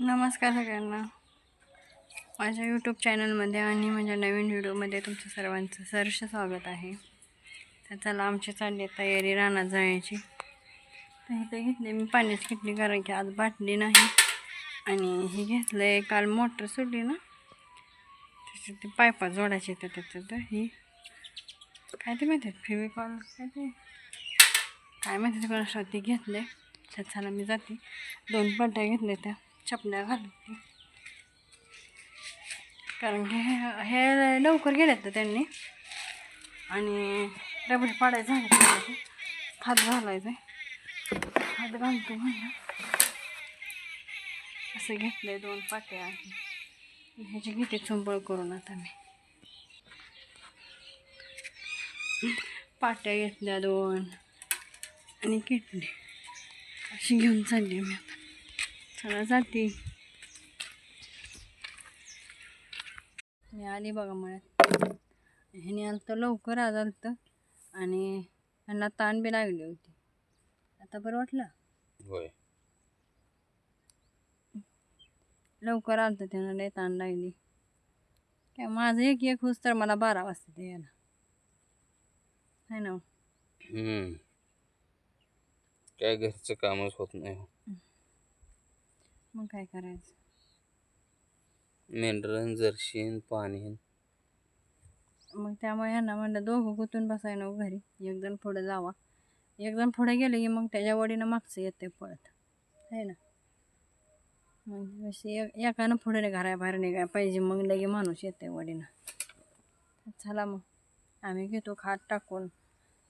नमस्कार सगळ्यांना. माझ्या यूट्यूब चॅनलमध्ये आणि माझ्या नवीन व्हिडिओमध्ये तुमचं सर्वांचं सहर्ष स्वागत आहे. तर चला आमची चालली तयारी रानात जाण्याची. तर इथे घेतले मी पाण्याची किटली कारण की आज बाटली नाही. आणि हे घेतलं आहे काल मोटर सुटली ना. त्याची ते पायपा जोडायचे तर त्याचं तर ही. काय ते माहिती फेविकॉल काय ते? काय माहिती कोणाशी ती घेतले त्याच्याला चला मी जाते. दोन पट्ट्या घेतल्या त्या. छापण्या घालू कारण की हे हे लवकर गेलेत तर त्यांनी. आणि डबल पाडायचं झालं हात घालायचं हात घालतो म्हणलं. असं घेतलं आहे दोन पाट्या. ह्याची घेते चुंबळ करून आता मी. पाट्या घेतल्या दोन. आणि किटली अशी घेऊन चालली मी आता. जाते मी आली बघा म्हणत ह्याने आलं तर लवकर आज आलं तर आणि ह्यांना ताण बी लागली होती. आता बरं वाटलं? होय. लवकर आलं तर त्यांना लय ताण लागली. काय माझं एक एक हुस तर मला बारा वाजता ते यायला. है ना हम्म. काय घरचं कामच होत नाही हो. मग काय करायचं? मेंढरन जर्शीन पाणी मग त्यामुळे ह्यांना म्हणलं दोघं गुतून बसाय ना घरी. एक जण पुढे जावा. एक जण पुढे गेले की मग त्याच्या वडीनं मागचं येते पळत. आहे ना? मग अशी एक एकानं पुढे निघाराय बाहेर निघाय पाहिजे. मग लगे माणूस येते वडीनं. चला मग. आम्ही घेतो खाट टाकून.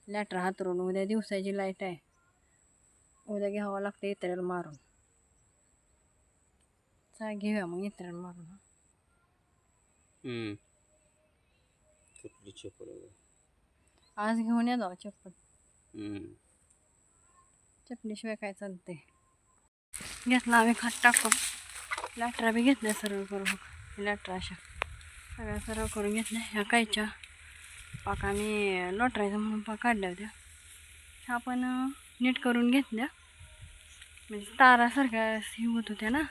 लॅटर हातरून. उद्या दिवसाची लाइट आहे. उद्या घ्यावं लागतं इतऱ्याला मारून. चा घेऊया मग इतऱ्याला मारून. हम्म. कुठली चप्पल वगैरे. आज घेऊन या जाऊ चप्पल हम्म. चपलीशिवाय काय चालते घेतला आम्ही खात टाकून लॅटरा बी घेतल्या सर्व करून लॅटरा अशा सगळ्या सर्व करून घेतल्या ह्या कायच्या पाक आम्ही लोटरायचं म्हणून पाक काढल्या होत्या ह्या पण अं, नीट करून घेतल्या म्हणजे तारासारख्या हे होत होत्या ना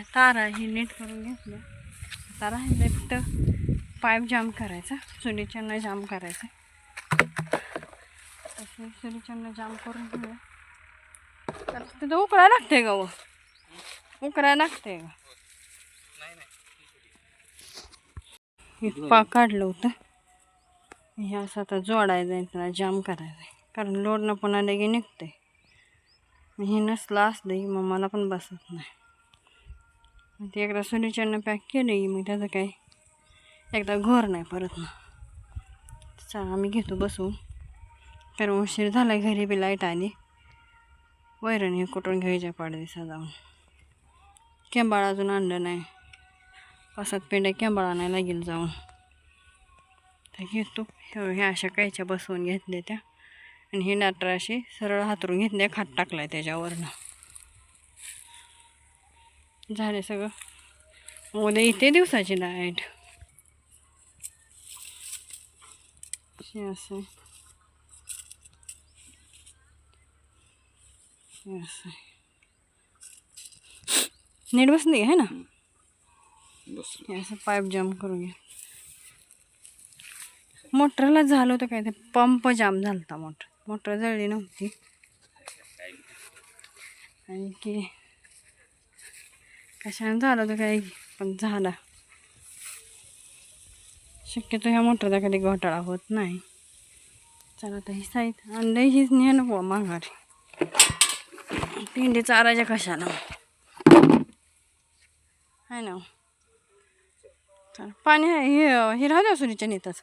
तारा ही नीट करून घेतल्या तारा हे फक्त पाईप जाम करायचा. चुलीच्यानं जाम करायचं. तसे चुलीच्यानं जाम करून घेऊया. तर तिथं उकळायला लागते का व. उकळायला लागते का हे काढलं होतं. हे असं आता जोडायचं आहे त्याला जाम करायचं आहे कारण लोडनं पुन्हा लगे निघते हे नसलं असलं मग मला पण बसत नाही. ते एकदा सुनीच्यानं पॅक केलं की मग त्याचं काय? एकदा घोर नाही परत ना. चला आम्ही घेतो बसून कारण उशीर झाला घरी बी लाइट आली. वैरण हे कुठून घ्यायच्या पाडदिसा जाऊन? केंबाळ अजून आणलं नाही. पासात पेंड्या केंबाळा नाही लागेल जाऊन. तर घेतो. ह्या अशा कायच्या बसवून घेतल्या त्या. आणि हे नाटराशी सरळ हातरून घेतल्या खाट टाकलाय त्याच्यावरनं. झाले सगळं. उद्या इथे दिवसाची लाइट असं नीट बसली आहे ना? बस असं पाईप जाम करून घ्या मोटरला झालं होतं काय ते पंप जाम झाला होता मोटर. मोटर जळली नव्हती. आणि की कशाने झालं तर काय पण झाला. शक्यतो ह्या मोटरचा कधी घोटाळा होत नाही. चला आता ही साईत आणलं हीच नाही नको माघारी. पिंडी चारायच्या कशाला आहे ना. चला पाणी आहे हे हे राहू द्या सुरीच्या नेताच